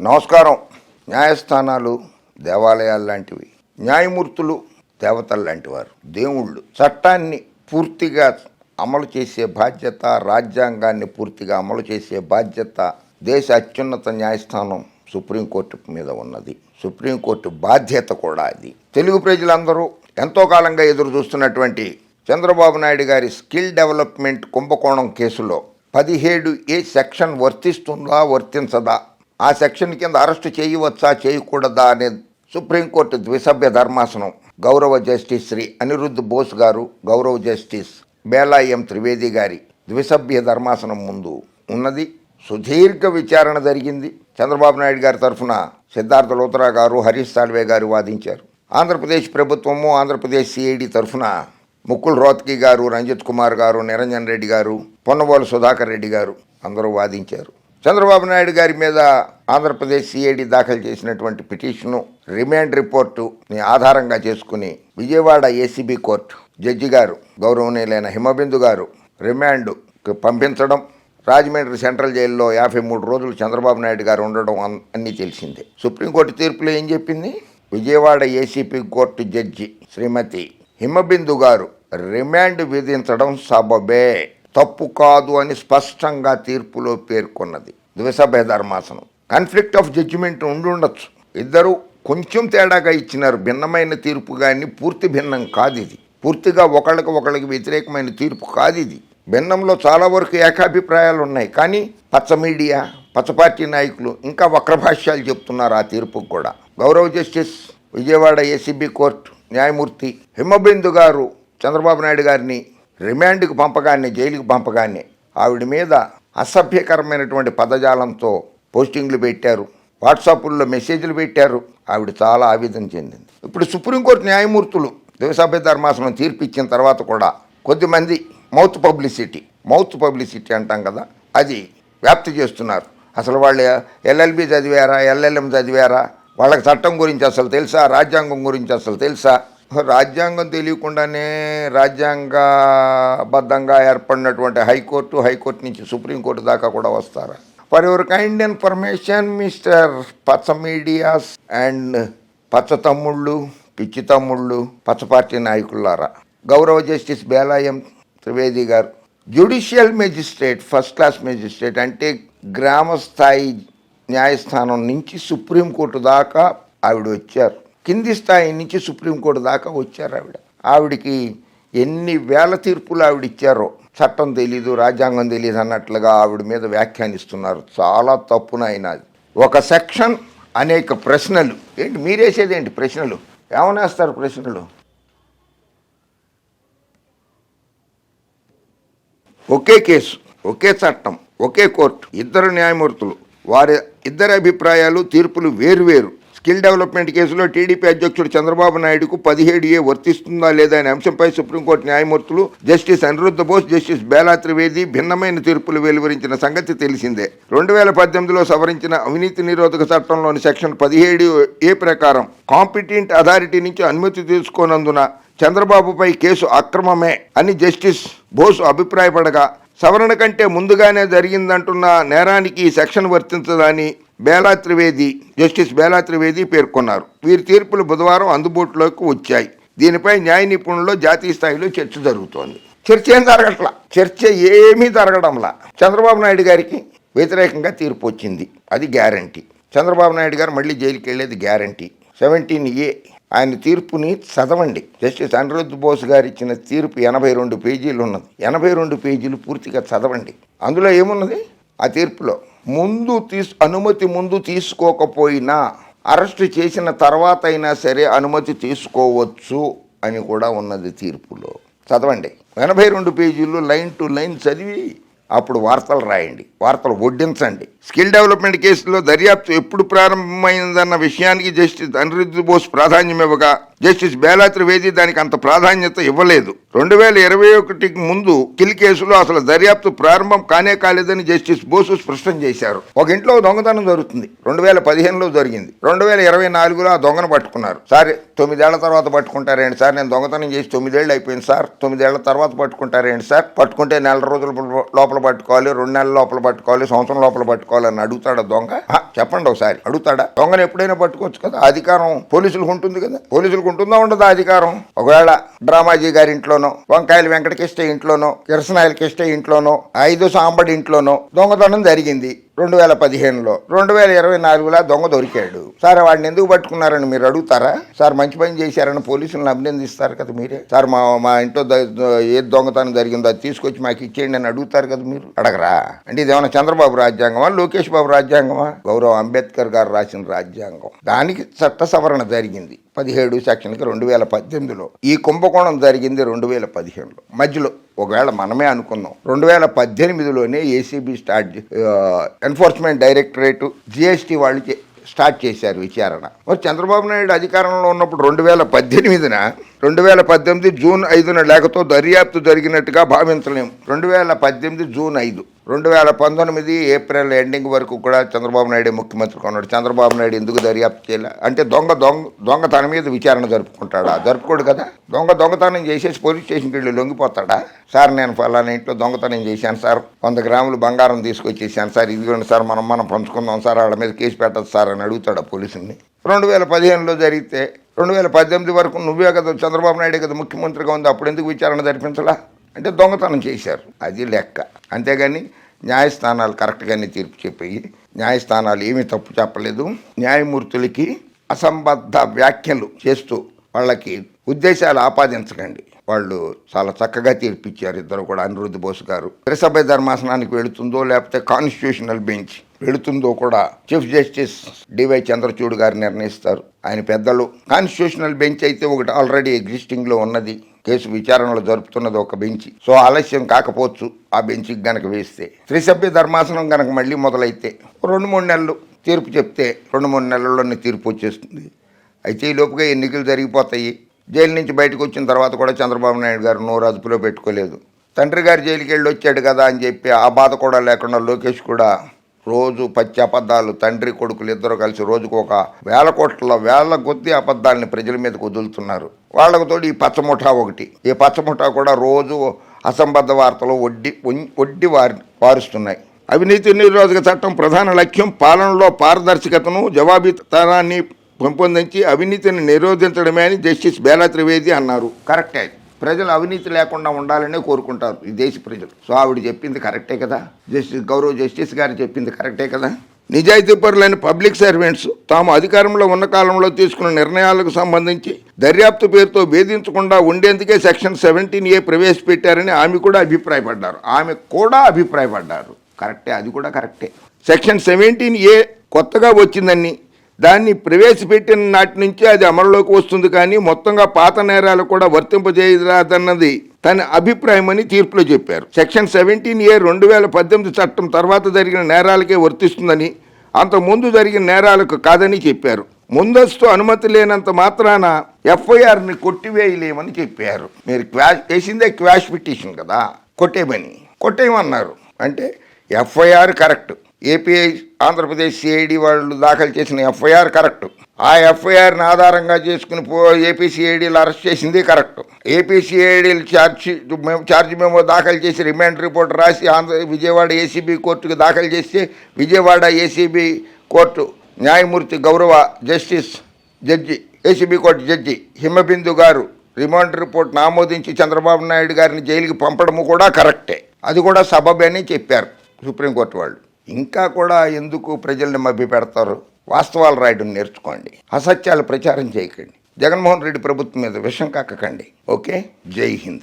నమస్కారం. న్యాయస్థానాలు దేవాలయాలు లాంటివి. న్యాయమూర్తులు దేవతలు లాంటి వారు దేవుళ్ళు. చట్టాన్ని పూర్తిగా అమలు చేసే బాధ్యత రాజ్యాంగాన్ని పూర్తిగా అమలు చేసే బాధ్యత దేశ అత్యున్నత న్యాయస్థానం సుప్రీంకోర్టు మీద ఉన్నది. సుప్రీంకోర్టు బాధ్యత కూడా అది. తెలుగు ప్రజలందరూ ఎంతో కాలంగా ఎదురు చూస్తున్నటువంటి చంద్రబాబు నాయుడు గారి స్కిల్ డెవలప్మెంట్ కుంభకోణం కేసులో పదిహేడు ఏ సెక్షన్ వర్తిస్తుందా వర్తించదా? ఆ సెక్షన్ కింద అరెస్టు చేయవచ్చా చేయకూడదా అనే సుప్రీంకోర్టు ద్విసభ్య ధర్మాసనం. గౌరవ జస్టిస్ శ్రీ అనిరుద్ధ్ బోస్ గారు గౌరవ జస్టిస్ బేలా ఎం త్రివేది గారి ద్విసభ్య ధర్మాసనం ముందు ఉన్నది. సుదీర్ఘ విచారణ జరిగింది. చంద్రబాబు నాయుడు గారి తరఫున సిద్ధార్థ లోత్రా గారు హరీష్ సాల్వే గారు వాదించారు. ఆంధ్రప్రదేశ్ ప్రభుత్వము ఆంధ్రప్రదేశ్ సిఐడి తరఫున ముక్కుల్ రోత్కి గారు రంజిత్ కుమార్ గారు నిరంజన్ రెడ్డి గారు పొన్నబోలు సుధాకర్ రెడ్డి గారు అందరూ వాదించారు. చంద్రబాబు నాయుడు గారి మీద ఆంధ్రప్రదేశ్ సిఐడి దాఖలు చేసినటువంటి పిటిషను రిమాండ్ రిపోర్టుని ఆధారంగా చేసుకుని విజయవాడ ఏసీబీ కోర్టు జడ్జి గారు గౌరవనీయులైన హిమబిందు గారు రిమాండ్కు పంపించడం రాజమండ్రి సెంట్రల్ జైల్లో యాభై మూడు రోజులు చంద్రబాబు నాయుడు గారు ఉండడం అన్నీ తెలిసిందే. సుప్రీంకోర్టు తీర్పులో ఏం చెప్పింది? Vijayawada ACP court judge Srimati Himabindu garu remand విధించడం సబబే. తప్పు కాదు అని స్పష్టంగా తీర్పులో పేర్కొన్నది. ద్విసభ్య ధర్మాసనం కాన్ఫ్లిక్ట్ ఆఫ్ జడ్జిమెంట్ ఉండి ఉండొచ్చు ఇద్దరు కొంచెం తేడాగా ఇచ్చినారు. భిన్నమైన తీర్పు కానీ పూర్తి భిన్నం కాదు ఇది పూర్తిగా ఒకళ్ళకి ఒకళ్ళకి వ్యతిరేకమైన తీర్పు కాదు ఇది భిన్నంలో చాలా వరకు ఏకాభిప్రాయాలు ఉన్నాయి కానీ పచ్చ మీడియా పచ్చ పార్టీ నాయకులు ఇంకా వక్రభాష్యాలు చెప్తున్నారు ఆ తీర్పుకు కూడా. గౌరవ జస్టిస్ విజయవాడ ఏసీబీ కోర్టు న్యాయమూర్తి హిమబిందు గారు చంద్రబాబు నాయుడు గారిని రిమాండ్కి పంపగానే జైలుకు పంపగానే ఆవిడ మీద అసభ్యకరమైనటువంటి పదజాలంతో పోస్టింగ్లు పెట్టారు. వాట్సాప్ల్లో మెసేజ్లు పెట్టారు. ఆవిడ చాలా ఆవేదన చెందింది. ఇప్పుడు సుప్రీంకోర్టు న్యాయమూర్తులు దేవసభ్య ధర్మాసనం తీర్పిచ్చిన తర్వాత కూడా కొద్దిమంది మౌత్ పబ్లిసిటీ మౌత్ పబ్లిసిటీ అంటాం కదా అది వ్యాప్తి చేస్తున్నారు. అసలు వాళ్ళు ఎల్ఎల్బి చదివారా ఎల్ఎల్ఎం చదివారా? వాళ్ళకి చట్టం గురించి అసలు తెలుసా? రాజ్యాంగం గురించి అసలు తెలుసా? రాజ్యాంగం తెలియకుండానే రాజ్యాంగబద్ధంగా ఏర్పడినటువంటి హైకోర్టు హైకోర్టు నుంచి సుప్రీంకోర్టు దాకా కూడా వస్తారా? For your kind information mister పచ్చ మీడియాస్ అండ్ పచ్చ తమ్ముళ్ళు పిచ్చి తమ్ముళ్ళు పచ్చ పార్టీ నాయకులారా. గౌరవ justice బేలాయం Trivedi garu judicial magistrate first class magistrate అంటే గ్రామ స్థాయి న్యాయస్థానం నుంచి సుప్రీంకోర్టు దాకా ఆవిడ వచ్చారు. కింది స్థాయి నుంచి సుప్రీంకోర్టు దాకా వచ్చారు ఆవిడ. ఆవిడికి ఎన్ని వేల తీర్పులు ఆవిడ ఇచ్చారో చట్టం తెలీదు రాజ్యాంగం తెలియదు అన్నట్లుగా ఆవిడ మీద వ్యాఖ్యానిస్తున్నారు. చాలా తప్పునైనా అయినా ఒక సెక్షన్ అనేక ప్రశ్నలు. ఏంటి మీరేసేది ఏంటి ప్రశ్నలు? ఏమనేస్తారు ప్రశ్నలు? ఒకే కేసు ఒకే చట్టం ఒకే కోర్టు ఇద్దరు న్యాయమూర్తులు. వారి ఇద్దరి అభిప్రాయాలు తీర్పులు వేరువేరు స్కిల్ డెవలప్మెంట్ కేసులో టీడీపీ అధ్యక్షుడు చంద్రబాబు నాయుడుకు పదిహేడు ఏ వర్తిస్తుందా లేదా అనే అంశంపై సుప్రీంకోర్టు న్యాయమూర్తులు జస్టిస్ అనిరుద్ధ బోస్ జస్టిస్ బేలా త్రివేది భిన్నమైన తీర్పులు వెలువరించిన సంగతి తెలిసిందే. రెండు వేల పద్దెనిమిదిలో సవరించిన అవినీతి నిరోధక చట్టంలోని సెక్షన్ పదిహేడు ఏ ప్రకారం కాంపిటెంట్ అథారిటీ నుంచి అనుమతి తీసుకోనందున చంద్రబాబుపై కేసు అక్రమమే అని జస్టిస్ బోసు అభిప్రాయపడగా సవరణ కంటే ముందుగానే జరిగిందంటున్న నేరానికి ఈ సెక్షన్ వర్తించదని బేలా త్రివేది జస్టిస్ బేలా త్రివేది పేర్కొన్నారు. వీరి తీర్పులు బుధవారం అందుబాటులోకి వచ్చాయి. దీనిపై న్యాయ నిపుణుల్లో జాతీయ స్థాయిలో చర్చ జరుగుతోంది. చర్చ ఏం జరగట్లా? చర్చ ఏమీ జరగడంలా? చంద్రబాబు నాయుడు గారికి వ్యతిరేకంగా తీర్పు వచ్చింది. అది గ్యారంటీ. చంద్రబాబు నాయుడు గారు మళ్ళీ జైలుకి వెళ్ళేది గ్యారంటీ. సెవెంటీన్ ఏ ఆయన తీర్పుని చదవండి. జస్టిస్ అనిరుద్ధ్ బోస్ గారు ఇచ్చిన తీర్పు ఎనభై రెండు పేజీలు ఉన్నది ఎనభై రెండు పేజీలు పూర్తిగా చదవండి. అందులో ఏమున్నది? ఆ తీర్పులో. ముందు తీసు అనుమతి ముందు తీసుకోకపోయినా అరెస్ట్ చేసిన తర్వాత అయినా సరే అనుమతి తీసుకోవచ్చు అని కూడా ఉన్నది తీర్పులో. చదవండి. ఎనభై రెండు పేజీలు లైన్ టు లైన్ చదివి అప్పుడు వార్తలు రాయండి. వార్తలు వడ్డించండి. స్కిల్ డెవలప్మెంట్ కేసులో దర్యాప్తు ఎప్పుడు ప్రారంభమైందన్న విషయానికి జస్టిస్ అనిరుద్ధ్ బోస్ ప్రాధాన్యం ఇవ్వగా జస్టిస్ బేలా త్రివేది దానికి అంత ప్రాధాన్యత ఇవ్వలేదు. రెండు వేల ఇరవై ఒకటికి ముందు కిల్ కేసులో అసలు దర్యాప్తు ప్రారంభం కానే కాలేదని జస్టిస్ బోసు స్పష్టం చేశారు. ఒక ఇంట్లో దొంగతనం జరుగుతుంది. రెండు వేల పదిహేనులో జరిగింది. రెండు వేల ఇరవై నాలుగులో ఆ దొంగను పట్టుకున్నారు. సరే తొమ్మిదేళ్ళ తర్వాత పట్టుకుంటారేంటి సార్? నేను దొంగతనం చేసి తొమ్మిదేళ్ళు అయిపోయింది సార్. తొమ్మిదేళ్ళ తర్వాత పట్టుకుంటారేంటి సార్? పట్టుకుంటే నెల రోజుల లోపల పట్టుకోవాలి రెండు నెలల లోపల పట్టుకోవాలి సంవత్సరం లోపల పట్టుకోవాలి అని అడుగుతాడా దొంగ? చెప్పండి ఒకసారి. అడుగుతాడా? దొంగను ఎప్పుడైనా పట్టుకోవచ్చు కదా. అధికారం పోలీసులకు ఉంటుంది కదా. పోలీసులకు ఉంటుందా ఉండదా అధికారం? ఒకవేళ డ్రామాజీ గారి ఇంట్లోనో వంకాయల వెంకటకిష్ట ఇంట్లోనో కిరసనాయల కిష్ట ఇంట్లోనో ఐదు సాంబడి ఇంట్లోనో దొంగతనం జరిగింది. రెండు వేల పదిహేనులో. రెండు వేల ఇరవై నాలుగులో దొంగ దొరికాడు. సార్ వాడిని ఎందుకు పట్టుకున్నారని మీరు అడుగుతారా? సార్ మంచి పని చేశారని పోలీసులను అభినందిస్తారు కదా మీరే. సార్ మా మా ఇంట్లో ఏ దొంగతనం జరిగిందో అది తీసుకొచ్చి మాకు ఇచ్చేయండి అని అడుగుతారు కదా మీరు. అడగరా? అంటే ఇదేమన్నా చంద్రబాబు రాజ్యాంగమా లోకేష్ బాబు రాజ్యాంగమా? గౌరవ అంబేద్కర్ గారు రాసిన రాజ్యాంగం. దానికి చట్ట సవరణ జరిగింది. పదిహేడు సెక్షన్కి రెండు వేల పద్దెనిమిదిలో. ఈ కుంభకోణం జరిగింది రెండు వేల పదిహేనులో. మధ్యలో ఒకవేళ మనమే అనుకుందాం రెండు వేల పద్దెనిమిదిలోనే ACB start enforcement directorate GST వాళ్ళు స్టార్ట్ చేశారు విచారణ. మరి చంద్రబాబు నాయుడు అధికారంలో ఉన్నప్పుడు రెండు వేల పద్దెనిమిదిన రెండు వేల పద్దెనిమిది జూన్ ఐదున లేఖతో దర్యాప్తు జరిగినట్టుగా భావించలేము. రెండు వేల పద్దెనిమిది జూన్ ఐదు. రెండు వేల పంతొమ్మిది ఏప్రిల్ ఎండింగ్ వరకు కూడా చంద్రబాబు నాయుడు ముఖ్యమంత్రి ఉన్నాడు. చంద్రబాబు నాయుడు ఎందుకు దర్యాప్తు చేయలే? అంటే దొంగ దొంగ దొంగ తన మీద విచారణ జరుపుకుంటాడా? జరుపుకోడు కదా. దొంగ దొంగతనం చేసేసి పోలీస్ స్టేషన్కి వెళ్ళి లొంగిపోతాడా? సార్ నేను ఫలానా ఇంట్లో దొంగతనం చేశాను సార్. వంద గ్రాములు బంగారం తీసుకొచ్చేసాను సార్. ఇదిగోండి సార్ మనం మనం పంచుకుందాం సార్. వాళ్ళ మీద కేసు పెట్టదు సార్ అని అడుగుతాడా పోలీసుని. రెండు వేల పదిహేనులో జరిగితే రెండు వేల పద్దెనిమిది వరకు నువ్వే కదా చంద్రబాబు నాయుడు కదా ముఖ్యమంత్రిగా ఉంది. అప్పుడు ఎందుకు విచారణ జరిపించలా? అంటే దొంగతనం చేశారు. అది లెక్క. అంతేగాని న్యాయస్థానాలు కరెక్ట్గానే తీర్పు చెప్పాయి న్యాయస్థానాలు ఏమీ తప్పు చెప్పలేదు. న్యాయమూర్తులకి అసంబద్ధ వ్యాఖ్యలు చేస్తూ వాళ్ళకి ఉద్దేశాలు ఆపాదించకండి. వాళ్ళు చాలా చక్కగా తీర్పిచ్చారు. ఇద్దరు కూడా అనిరుద్ధ బోస్ గారు. త్రిసభ్య ధర్మాసనానికి వెళుతుందో లేకపోతే కాన్స్టిట్యూషనల్ బెంచ్ వెళుతుందో కూడా చీఫ్ జస్టిస్ డివై చంద్రచూడ్ గారు నిర్ణయిస్తారు. ఆయన పెద్దలు. కాన్స్టిట్యూషనల్ బెంచ్ అయితే ఒకటి ఆల్రెడీ ఎగ్జిస్టింగ్లో ఉన్నది. కేసు విచారణలో జరుపుతున్నది ఒక బెంచ్. సో ఆలస్యం కాకపోవచ్చు. ఆ బెంచ్కి గనక వేస్తే. త్రిసభ్య ధర్మాసనం గనక మళ్ళీ మొదలైతే రెండు మూడు నెలలు తీర్పు చెప్తే రెండు మూడు నెలల్లోనే తీర్పు వచ్చేస్తుంది. అయితే ఈ లోపుగా ఎన్నికలు జరిగిపోతాయి. జైలు నుంచి బయటకు వచ్చిన తర్వాత కూడా చంద్రబాబు నాయుడు గారు నోరు అదుపులో పెట్టుకోలేదు. తండ్రి గారు జైలుకి వెళ్ళి వచ్చాడు కదా అని చెప్పి ఆ బాధ కూడా లేకుండా లోకేష్ కూడా రోజు పచ్చి అబద్ధాలు తండ్రి కొడుకులు ఇద్దరు కలిసి రోజుకు ఒక వేల కోట్ల వేల కొద్ది అబద్ధాలని ప్రజల మీదకు వదులుతున్నారు. వాళ్ళకు తోడు ఈ పచ్చముఠా ఒకటి. ఈ పచ్చముఠా కూడా రోజు అసంబద్ధ వార్తలు వడ్డీ వడ్డి వడ్డీ వారి వారుస్తున్నాయి. అవినీతి నిరోధక చట్టం ప్రధాన లక్ష్యం పాలనలో పారదర్శకతను జవాబితనాన్ని పెంపొందించి అవినీతిని నిరోధించడమే అని జస్టిస్ బేలా త్రివేది అన్నారు. కరెక్టే. ప్రజలు అవినీతి లేకుండా ఉండాలనే కోరుకుంటారు ఈ దేశ ప్రజలు. సో ఆవిడ చెప్పింది కరెక్టే కదా? జస్టిస్ గౌరవ్ జస్టిస్ గారు చెప్పింది కరెక్టే కదా? నిజాయితీ పరులైన పబ్లిక్ సర్వెంట్స్ తాము అధికారంలో ఉన్న కాలంలో తీసుకున్న నిర్ణయాలకు సంబంధించి దర్యాప్తు పేరుతో వేధించకుండా ఉండేందుకే సెక్షన్ సెవెంటీన్ ఏ ప్రవేశపెట్టారని ఆమె కూడా అభిప్రాయపడ్డారు. ఆమె కూడా అభిప్రాయపడ్డారు. కరెక్టే అది కూడా కరెక్టే. సెక్షన్ సెవెంటీన్ ఏ కొత్తగా వచ్చిందని దాన్ని ప్రవేశపెట్టిన నాటి నుంచి అది అమలులోకి వస్తుంది కానీ మొత్తంగా పాత నేరాలు కూడా వర్తింపజేయరాదన్నది తన అభిప్రాయమని తీర్పులో చెప్పారు. సెక్షన్ సెవెంటీన్ ఏ రెండు వేల పద్దెనిమిది చట్టం తర్వాత జరిగిన నేరాలకే వర్తిస్తుందని అంత ముందు జరిగిన నేరాలకు కాదని చెప్పారు. ముందస్తు అనుమతి లేనంత మాత్రాన ఎఫ్ఐఆర్ని కొట్టివేయలేమని చెప్పారు. మీరు క్వాష్ వేసిందే క్వాష్ పిటిషన్ కదా. కొట్టేమని కొట్టేయమన్నారు. అంటే FIR correct. API Andhra Pradesh CID వాళ్ళు దాఖలు చేసిన ఎఫ్ఐఆర్ కరెక్ట్. ఆ ఎఫ్ఐఆర్ని ఆధారంగా చేసుకుని పో ఏపీసీఐడీలు అరెస్ట్ చేసింది కరెక్ట్. ఏపీసీఐడీలు ఛార్జ్ మేము ఛార్జ్ మేము దాఖలు చేసి రిమాండ్ రిపోర్ట్ రాసి ఆంధ్ర విజయవాడ ఏసీబీ కోర్టుకు దాఖలు చేస్తే విజయవాడ ఏసీబీ కోర్టు న్యాయమూర్తి గౌరవ justice judge ACB court judge Himabindu garu remand report ఆమోదించి చంద్రబాబు నాయుడు గారిని జైలుకి పంపడము కూడా కరెక్టే. అది కూడా సబబే అని చెప్పారు సుప్రీంకోర్టు వాళ్ళు. ఇంకా కూడా ఎందుకు ప్రజల్ని మభ్య పెడతారు వాస్తవాలు రాయడం నేర్చుకోండి. అసత్యాలు ప్రచారం చేయకండి. జగన్మోహన్ రెడ్డి ప్రభుత్వం మీద విషం కక్కకండి. ఓకే? జై హింద్.